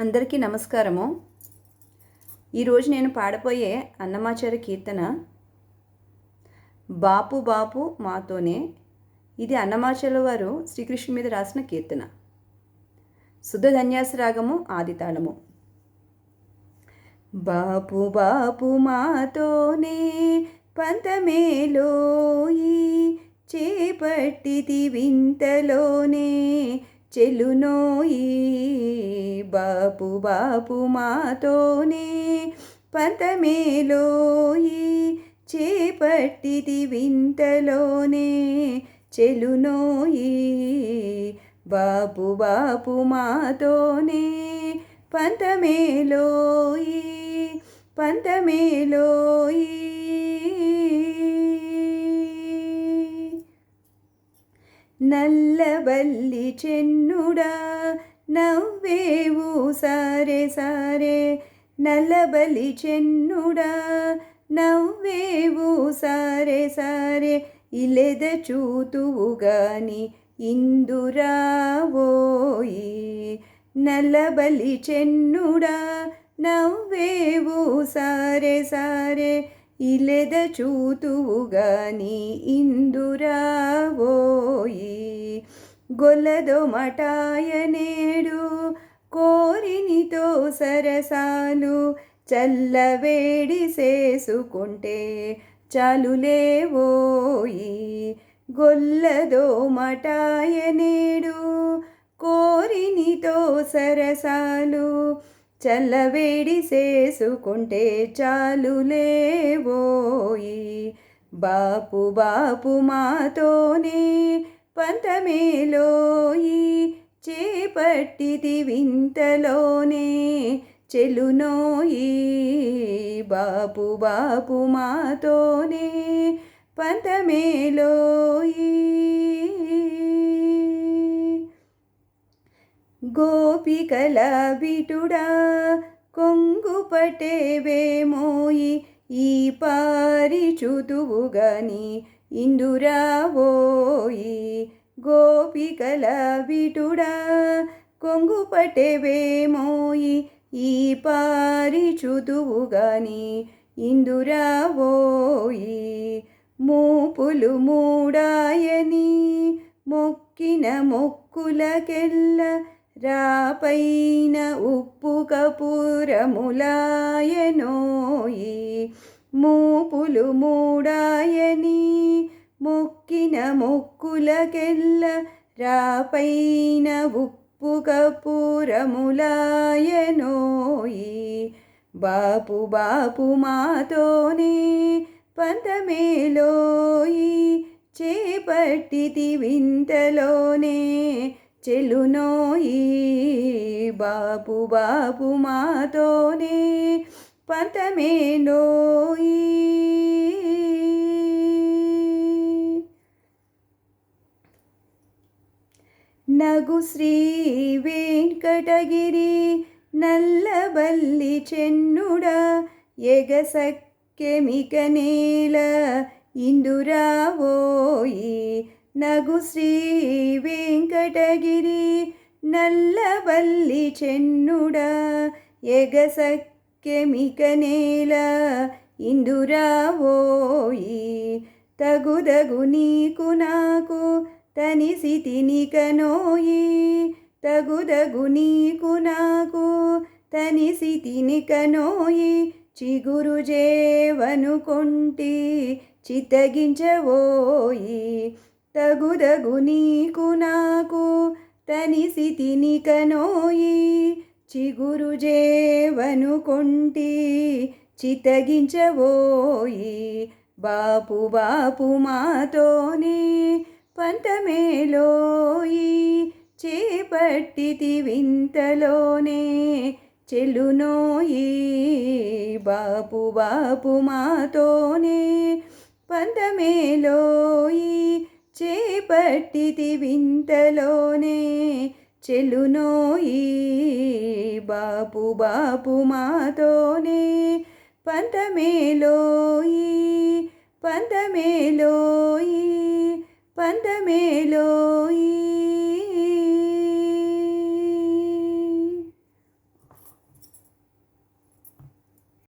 అందరికీ నమస్కారము. ఈరోజు నేను పాడబోయే అన్నమాచారి కీర్తన బాపు బాపు మాతోనే. ఇది అన్నమాచార్యుల వారు శ్రీకృష్ణుడి మీద రాసిన కీర్తన. శుద్ధ ధన్యాస రాగము ఆదితాళము. బాపు బాపు మాతోనే పంతమేలోయి చేపట్టిది వింతలోనే చెలునోయి బాపు బాపు మాతోనే పంతమేలోయి చేపట్టిది వింతలోనే చెలునోయి బాపు బాపు మాతోనే పంతమేలోయి పంతమేలోయి నల్లబల్లి చెన్నుడా నవ్వేవు సారే సారే. నల్లబల్లి చెన్నుడా నవ్వేవు సారే సారే. ఇలెద చూతువు గాని ఇందురావోయి. నల్లబలి చెన్నుడా నవ్వేవు సారే సారే. ఇలెద చూతువు గాని ఇందురావోయి గొల్లదొమటాయనేడు కోరినితో సరసాలు చల్లవేడి చేసుకుంటే చాలులేవోయి గొల్లదోమటాయనేడు కోరినితో సరసాలు చల్లవేడి చేసుకుంటే చాలులేవోయి బాపు బాపు మాతోనే పంతమేలోయి చేపట్టిది వింతలోనే చెలునోయి బాపు బాపు మాతోనే పంతమేలోయి. గోపికల విటుడా కొంగు పటేవేమోయి ఈ పారి చూతువు ఇందురావోయి గోపికల విటుడా? కొంగు పటేవేమోయి ఈ పారి చూతువు ఇందురావోయి మూపులు మూడాయని మొక్కిన మొక్కులకెల్ల రాపైన ఉప్పు కపూరములాయనోయి మూపులు మూడాయని మొక్కిన మొక్కులకెల్ల రాపైన ఉప్పు కపూరములాయనోయి బాపు బాపు మాతోనే పంతమేలోయి చేపట్టితి వింతలోనే చెలునోయి బాపు బాపు మాతోనే పంతమేలోయి నగు శ్రీ వెంకటగిరి నల్లబల్లి చెన్నుడ ఎగసక్కెమిక నేల ఇందురావోయి నగు శ్రీ వెంకటగిరి నల్లవల్లి చెన్నుడ ఎగసక్కెమిక నేల ఇందురావోయి. తగుదగు నీకు నాకు తనిసి తినికనోయి తగుదగు నీకు నాకు తనిసి తినికనోయి చిగురు జేవనుకొంటి చిత్తగించవోయి తగుదగు నీకు నాకు తనిసి తినికనోయి చిగురు జేవనుకొంటి చితగించవోయి బాపు బాపు మాతోనే పంతమేలోయి చేపట్టితి వింతలోనే చెల్లునోయి బాపు బాపు మాతోనే పంతమేలోయి చేపట్టితి వింతలోనే చెలునోయి బాపు బాపు మాతోనే పంతమేలోయి పంతమేలోయి పంతమేలోయి.